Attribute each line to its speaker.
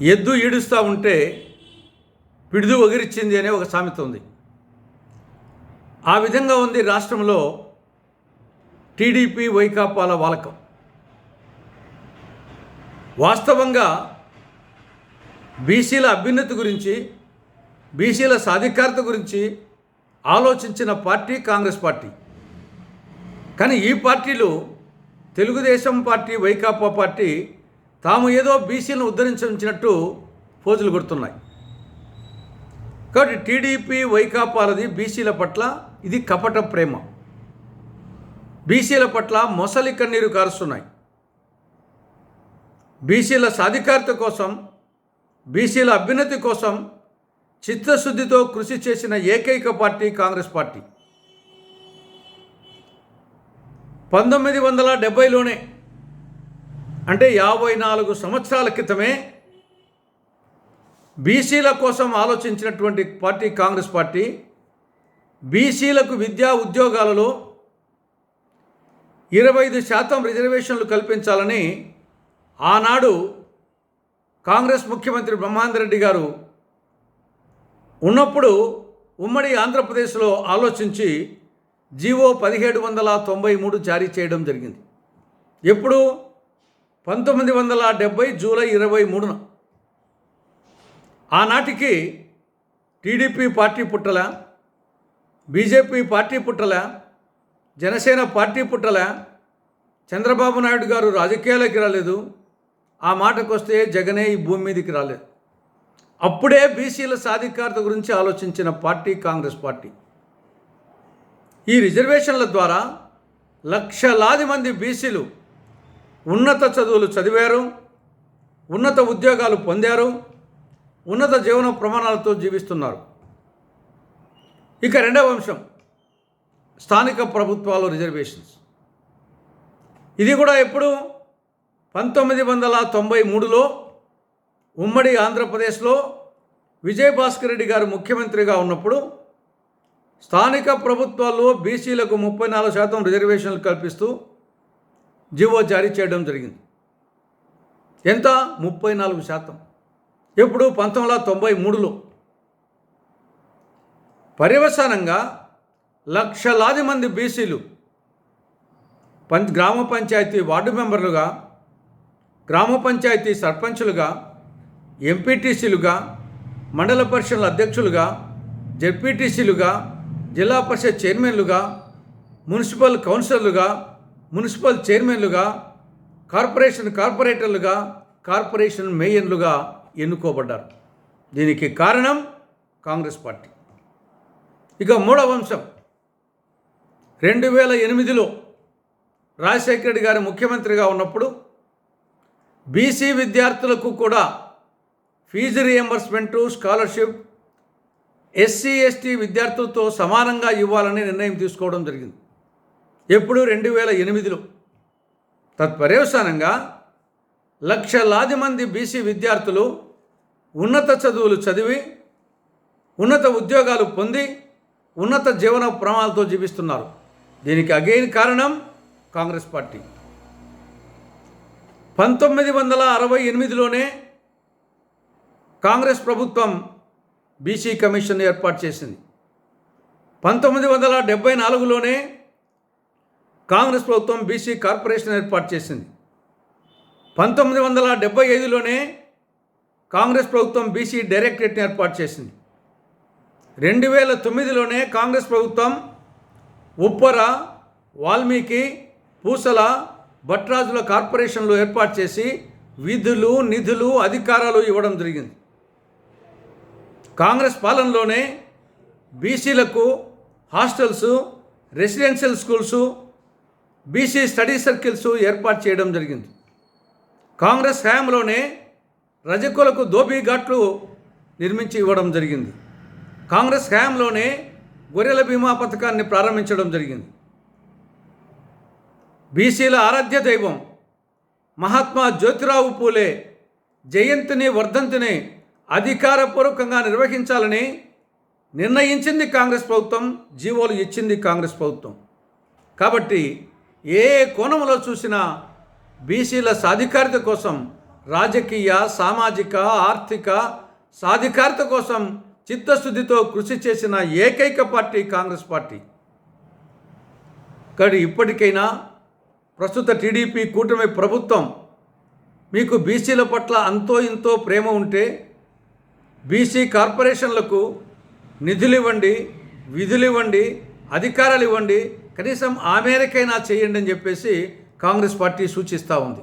Speaker 1: ఎద్దు ఈడుస్తూ ఉంటే పిడుదు వగిరిచ్చింది అనే ఒక సామెత ఉంది. ఆ విధంగా ఉంది రాష్ట్రంలో టీడీపీ వైకాపాల వాలకం. వాస్తవంగా బీసీల అభ్యున్నతి గురించి బీసీల సాధికారత గురించి ఆలోచించిన పార్టీ కాంగ్రెస్ పార్టీ. కానీ ఈ పార్టీలు తెలుగుదేశం పార్టీ వైకాపా పార్టీ తాము ఏదో బీసీలను ఉద్ధరించినట్టు పోజులు కొడుతున్నాయి. కాబట్టి టీడీపీ వైకాపాలది బీసీల పట్ల ఇది కపట ప్రేమ. బీసీల పట్ల మొసలి కన్నీరు కారుస్తున్నాయి. బీసీల సాధికారత కోసం బీసీల అభ్యున్నతి కోసం చిత్తశుద్ధితో కృషి చేసిన ఏకైక పార్టీ కాంగ్రెస్ పార్టీ. పంతొమ్మిది వందల డెబ్బైలోనే అంటే యాభై నాలుగు సంవత్సరాల క్రితమే బీసీల కోసం ఆలోచించినటువంటి పార్టీ కాంగ్రెస్ పార్టీ బీసీలకు విద్యా ఉద్యోగాలలో ఇరవై ఐదు శాతం రిజర్వేషన్లు కల్పించాలని ఆనాడు కాంగ్రెస్ ముఖ్యమంత్రి బ్రహ్మాందర్ రెడ్డి గారు ఉన్నప్పుడు ఉమ్మడి ఆంధ్రప్రదేశ్లో ఆలోచించి జీవో పదిహేడు వందల తొంభై మూడు జారీ చేయడం జరిగింది. ఎప్పుడు? పంతొమ్మిది వందల డెబ్భై జూలై ఇరవై మూడున ఆనాటికి టీడీపీ పార్టీ పుట్టల బీజేపీ పార్టీ పుట్టల జనసేన పార్టీ పుట్టల చంద్రబాబు నాయుడు గారు రాజకీయాలకి రాలేదు ఆ మాటకు వస్తే జగనే ఈ భూమి మీదకి రాలేదు. అప్పుడే బీసీల సాధికారత గురించి ఆలోచించిన పార్టీ కాంగ్రెస్ పార్టీ. ఈ రిజర్వేషన్ల ద్వారా లక్షలాది మంది బీసీలు ఉన్నత చదువులు చదివారు ఉన్నత ఉద్యోగాలు పొందారు ఉన్నత జీవన ప్రమాణాలతో జీవిస్తున్నారు. ఇక రెండవ అంశం స్థానిక ప్రభుత్వాలు రిజర్వేషన్స్. ఇది కూడా ఎప్పుడు? పంతొమ్మిది వందల తొంభై మూడులో ఉమ్మడి ఆంధ్రప్రదేశ్లో విజయభాస్కర్ రెడ్డి గారు ముఖ్యమంత్రిగా ఉన్నప్పుడు స్థానిక ప్రభుత్వాల్లో బీసీలకు ముప్పై నాలుగు శాతం రిజర్వేషన్లు కల్పిస్తూ జీవో జారీ చేయడం జరిగింది. ఎంత? ముప్పై నాలుగు శాతం. ఇప్పుడు పంతొమ్మిది వందల తొంభై మూడులో. పర్యవసానంగా లక్షలాది మంది బీసీలు పం గ్రామ పంచాయతీ వార్డు మెంబర్లుగా గ్రామ పంచాయతీ సర్పంచులుగా ఎంపీటీసీలుగా మండల పరిషత్ల అధ్యక్షులుగా జెడ్పీటీసీలుగా జిల్లా పరిషత్ చైర్మన్లుగా మున్సిపల్ కౌన్సిలర్లుగా మున్సిపల్ చైర్మన్లుగా కార్పొరేషన్ కార్పొరేటర్లుగా కార్పొరేషన్ మేయర్లుగా ఎన్నుకోబడ్డారు. దీనికి కారణం కాంగ్రెస్ పార్టీ. ఇక మూడవ అంశం. రెండు వేల ఎనిమిదిలో రాజశేఖర రెడ్డి గారు ముఖ్యమంత్రిగా ఉన్నప్పుడు బీసీ విద్యార్థులకు కూడా fees reimbursement scholarship SC ST విద్యార్థులతో సమానంగా ఇవ్వాలని నిర్ణయం తీసుకోవడం జరిగింది. ఎప్పుడు రెండు వేల ఎనిమిదిలో? తత్పర్యవసానంగా లక్షలాది మంది బీసీ విద్యార్థులు ఉన్నత చదువులు చదివి ఉన్నత ఉద్యోగాలు పొంది ఉన్నత జీవన ప్రమాణాలతో జీవిస్తున్నారు. దీనికి అగైన్ కారణం కాంగ్రెస్ పార్టీ. పంతొమ్మిది వందల అరవై ఎనిమిదిలోనే కాంగ్రెస్ ప్రభుత్వం బీసీ కమిషన్ ఏర్పాటు చేసింది. పంతొమ్మిది వందల డెబ్బై నాలుగులోనే కాంగ్రెస్ ప్రభుత్వం బీసీ కార్పొరేషన్ ఏర్పాటు చేసింది. పంతొమ్మిది వందల డెబ్బై ఐదులోనే కాంగ్రెస్ ప్రభుత్వం బీసీ డైరెక్టరేట్ని ఏర్పాటు చేసింది. రెండు వేల తొమ్మిదిలోనే కాంగ్రెస్ ప్రభుత్వం ఉప్పర వాల్మీకి పూసల భట్రాజుల కార్పొరేషన్లు ఏర్పాటు చేసి విధులు నిధులు అధికారాలు ఇవ్వడం జరిగింది. కాంగ్రెస్ పాలనలోనే బీసీలకు hostels residential schools BC study circles ఏర్పాటు చేయడం జరిగింది. కాంగ్రెస్ హయాంలోనే రజకులకు దోబీఘాట్లు నిర్మించి ఇవ్వడం జరిగింది. కాంగ్రెస్ హయాంలోనే గొర్రెల బీమా పథకాన్ని ప్రారంభించడం జరిగింది. బీసీల ఆరాధ్య దైవం మహాత్మా జ్యోతిరావు పూలే జయంతిని వర్ధంతిని అధికారపూర్వకంగా నిర్వహించాలని నిర్ణయించింది కాంగ్రెస్ ప్రభుత్వం జీవోలు ఇచ్చింది కాంగ్రెస్ ప్రభుత్వం. కాబట్టి ఏ కోణంలో చూసినా బీసీల సాధికారిత కోసం రాజకీయ సామాజిక ఆర్థిక సాధికారిత కోసం చిత్తశుద్ధితో కృషి చేసిన ఏకైక పార్టీ కాంగ్రెస్ పార్టీ. కానీ ఇప్పటికైనా ప్రస్తుత టీడీపీ కూటమి ప్రభుత్వం మీకు బీసీల పట్ల అంతో ఇంతో ప్రేమ ఉంటే బీసీ కార్పొరేషన్లకు నిధులు ఇవ్వండి విధులు ఇవ్వండి అధికారాలు ఇవ్వండి కనీసం ఆ మేరకైనా చేయండి అని చెప్పేసి కాంగ్రెస్ పార్టీ సూచిస్తూ ఉంది.